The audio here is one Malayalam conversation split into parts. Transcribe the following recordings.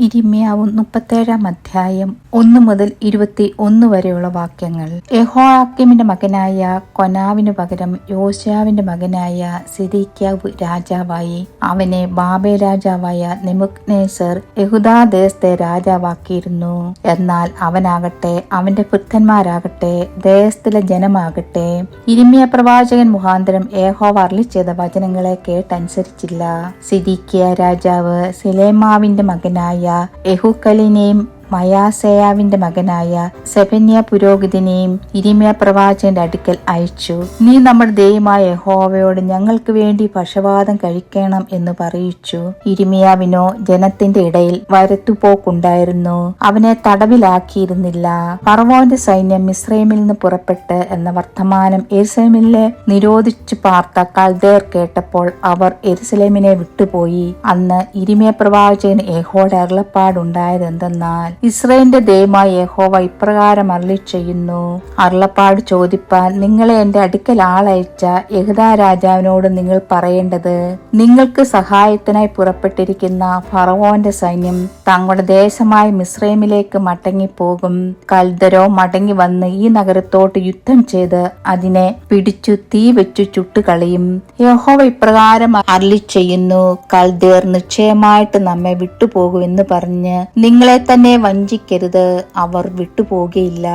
ഇരിമ്യാവും മുപ്പത്തേഴാം അധ്യായം ഒന്ന് മുതൽ ഇരുപത്തി ഒന്ന് വരെയുള്ള വാക്യങ്ങൾ. യഹോയാക്കിമിന്റെ മകനായ കൊനാവിനു പകരം യോശാവിന്റെ മകനായ സിദിക്യാവ് രാജാവായി. അവനെ ബാബേ രാജാവായ നിമുക്നേസർ യഹുദാദേശത്തെ രാജാവാക്കിയിരുന്നു. എന്നാൽ അവനാകട്ടെ അവന്റെ പുത്രന്മാരാകട്ടെ ദേശത്തിലെ ജനമാകട്ടെ ഇരിമ്യ പ്രവാചകൻ മുഖാന്തരം ഏഹോവ അർളി ചെയ്ത വചനങ്ങളെ കേട്ടനുസരിച്ചില്ല. സിരിക്കിയ രാജാവ് സിലേമാവിന്റെ മകനായ ஐயா எஹுக்கலினேம் മയാസയാവിന്റെ മകനായ സെബന്യ പുരോഹിതനെയും ഇരിമ്യ പ്രവാചന്റെ അടുക്കൽ അയച്ചു. നീ നമ്മുടെ ദൈവമായ യഹോവയോട് ഞങ്ങൾക്ക് വേണ്ടി പക്ഷവാദം കഴിക്കണം എന്ന് പറയിച്ചു. ഇരിമിയാവിനോ ജനത്തിന്റെ ഇടയിൽ വരത്തുപോക്കുണ്ടായിരുന്നു. അവനെ തടവിലാക്കിയിരുന്നില്ല. ഫറവോന്റെ സൈന്യം മിശ്രൈമിൽ നിന്ന് പുറപ്പെട്ട് എന്ന വർത്തമാനം എരുസലേമിലെ നിരോധിച്ചു പാർത്ത കൽദേർ കേട്ടപ്പോൾ അവർ എരുസലേമിനെ വിട്ടുപോയി. അന്ന് ഇരിമിയ പ്രവാചകന് യഹോയുടെ അരുളപ്പാടുണ്ടായത് എന്തെന്നാൽ ഇസ്രയേലിന്റെ ദൈവമായ യഹോവ ഇപ്രകാരം അരളി ചെയ്യുന്നു അരുളപ്പാട് ചോദിപ്പാൻ നിങ്ങളെ എന്റെ അടുക്കൽ ആളയച്ച യഹുദാ രാജാവിനോട് നിങ്ങൾ പറയേണ്ടത് നിങ്ങൾക്ക് സഹായത്തിനായി പുറപ്പെട്ടിരിക്കുന്ന ഫറവോന്റെ സൈന്യം തങ്ങളുടെ ദേശമായ മിസ്രൈമിലേക്ക് മടങ്ങിപ്പോകും. കൽദരോ മടങ്ങി വന്ന് ഈ നഗരത്തോട്ട് യുദ്ധം ചെയ്ത് അതിനെ പിടിച്ചു തീ വെച്ചു ചുട്ടുകളയും. യഹോവ ഇപ്രകാരം അരളി ചെയ്യുന്നു കൽദേർ നിശ്ചയമായിട്ട് നമ്മെ വിട്ടുപോകുമെന്ന് പറഞ്ഞ് നിങ്ങളെ തന്നെ വഞ്ചിക്കരുത്. അവർ വിട്ടുപോകുകയില്ല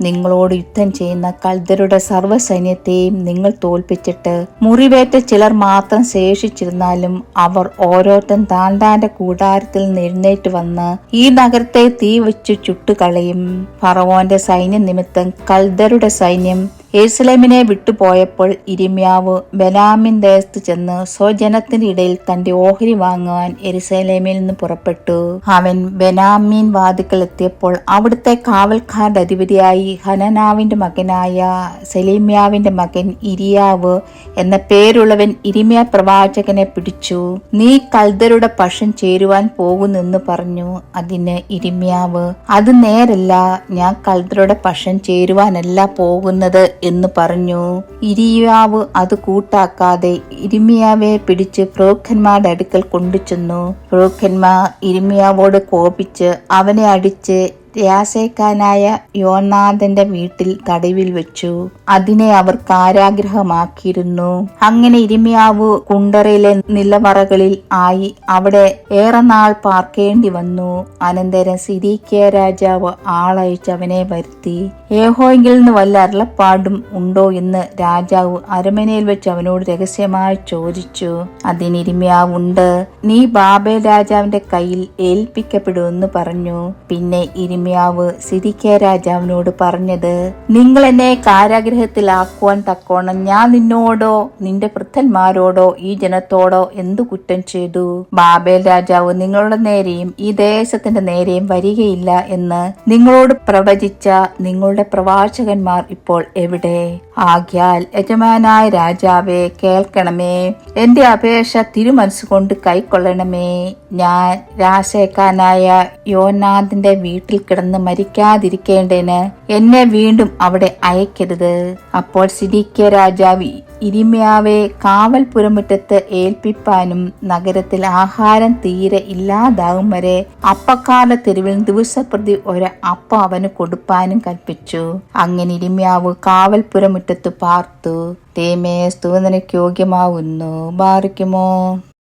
നിങ്ങളോട് യുദ്ധം ചെയ്യുന്ന കൽദരുടെ സർവസൈന്യത്തെയും നിങ്ങൾ തോൽപ്പിച്ചിട്ട് മുറിവേറ്റ ചിലർ മാത്രം ശേഷിച്ചിരുന്നാലും അവർ ഓരോരുത്തൻ താൻ താന്റെ കൂടാരത്തിൽ എഴുന്നേറ്റ് വന്ന് ഈ നഗരത്തെ തീ വെച്ചു ചുട്ടുകളയും. ഫറവോന്റെ സൈന്യ നിമിത്തം കൽദരുടെ സൈന്യം എരുസലേമിനെ വിട്ടുപോയപ്പോൾ ഇരിമ്യാവ് ബലാമിൻ ദേശത്ത് ചെന്ന് സ്വജനത്തിന്റെ ഇടയിൽ തന്റെ ഓഹരി വാങ്ങുവാൻ എരുസലേമിൽ നിന്ന് പുറപ്പെട്ടു. അവൻ ബനാമീൻ വാതിക്കൽ എത്തിയപ്പോൾ അവിടുത്തെ കാവൽക്കാരുടെ അധിപതിയായി ഹനനാവിന്റെ മകനായ സെലീമ്യാവിന്റെ മകൻ ഇരിയാവ് എന്ന പേരുള്ളവൻ ഇരിമ്യ പ്രവാചകനെ പിടിച്ചു. നീ കൽദരുടെ പക്ഷം ചേരുവാൻ പോകുന്നെന്ന് പറഞ്ഞു. അതിന് ഇരിമ്യാവ് അത് നേരല്ല ഞാൻ കൽദരുടെ പക്ഷം ചേരുവാനല്ല പോകുന്നത് എന്ന് പറഞ്ഞു. ഇരിയാവ് അത് കൂട്ടാക്കാതെ ഇരിമിയാവെ പിടിച്ച് പ്രഭുക്കന്മാരുടെ അടുക്കൽ കൊണ്ടുചെന്നു. പ്രഭുക്കന്മാർ ഇരിമിയാവോട് കോപിച്ച് അവനെ അടിച്ച് യാസേക്കാനായ യോനാഥന്റെ വീട്ടിൽ തടവിൽ വെച്ചു. അതിനെ അവർ കാരാഗ്രഹമാക്കിയിരുന്നു. അങ്ങനെ ഇരിമിയാവ് കുണ്ടറയിലെ നിലവറകളിൽ ആയി അവിടെ ഏറെ നാൾ പാർക്കേണ്ടി വന്നു. അനന്തരം സിരിക്കിയ രാജാവ് ആളയച്ച് അവനെ വരുത്തി. ഏഹോയെങ്കിൽ നിന്ന് വല്ല അരുളപ്പാടും ഉണ്ടോ എന്ന് രാജാവ് അരമനയിൽ വെച്ച് അവനോട് രഹസ്യമായി ചോദിച്ചു. അതിന് ഇരിമിയാവുണ്ട്. നീ ബാബേൽ രാജാവിന്റെ കയ്യിൽ ഏൽപ്പിക്കപ്പെടുമെന്ന് പറഞ്ഞു. പിന്നെ ഇരിമിയാവ് സിരിക്കെ രാജാവിനോട് പറഞ്ഞത് നിങ്ങൾ എന്നെ കാരാഗ്രഹത്തിലാക്കുവാൻ തക്കോണം ഞാൻ നിന്നോടോ നിന്റെ വൃദ്ധന്മാരോടോ ഈ ജനത്തോടോ എന്തു കുറ്റം ചെയ്തു? ബാബേൽ രാജാവ് നിങ്ങളുടെ നേരെയും ഈ ദേശത്തിന്റെ നേരെയും വരികയില്ല എന്ന് നിങ്ങളോട് പ്രവചിച്ച നിങ്ങളുടെ പ്രവാചകന്മാർ ഇപ്പോൾ എവിടെ? ആകിയാൽ യജമാനായ രാജാവെ കേൾക്കണമേ. എന്റെ അപേക്ഷ തിരുമനസ്സുകൊണ്ട് കൈക്കൊള്ളണമേ. ഞാൻ രാശേക്കാനായ യോനാഥിന്റെ വീട്ടിൽ കിടന്ന് മരിക്കാതിരിക്കേണ്ടതിന് എന്നെ വീണ്ടും അവിടെ അയക്കരുത്. അപ്പോൾ സിരിക്ക രാജാവ് ഇരിമ്യാവെ കാവൽ പുരമുറ്റത്ത് ഏൽപ്പിപ്പാനും നഗരത്തിൽ ആഹാരം തീരെ ഇല്ലാതാകും വരെ അപ്പക്കാരുടെ തെരുവിൽ ദിവസപ്രതി ഒരു അപ്പ അവന് കൊടുപ്പാനും കൽപ്പിച്ചു. അങ്ങനെ ഇരിമ്യാവ് കാവൽ പുരമുറ്റത്ത് പാർത്തു. തേമേ സ്തൂതനയ്ക്ക് യോഗ്യമാവുന്നു. ബാറിക്കുമോ?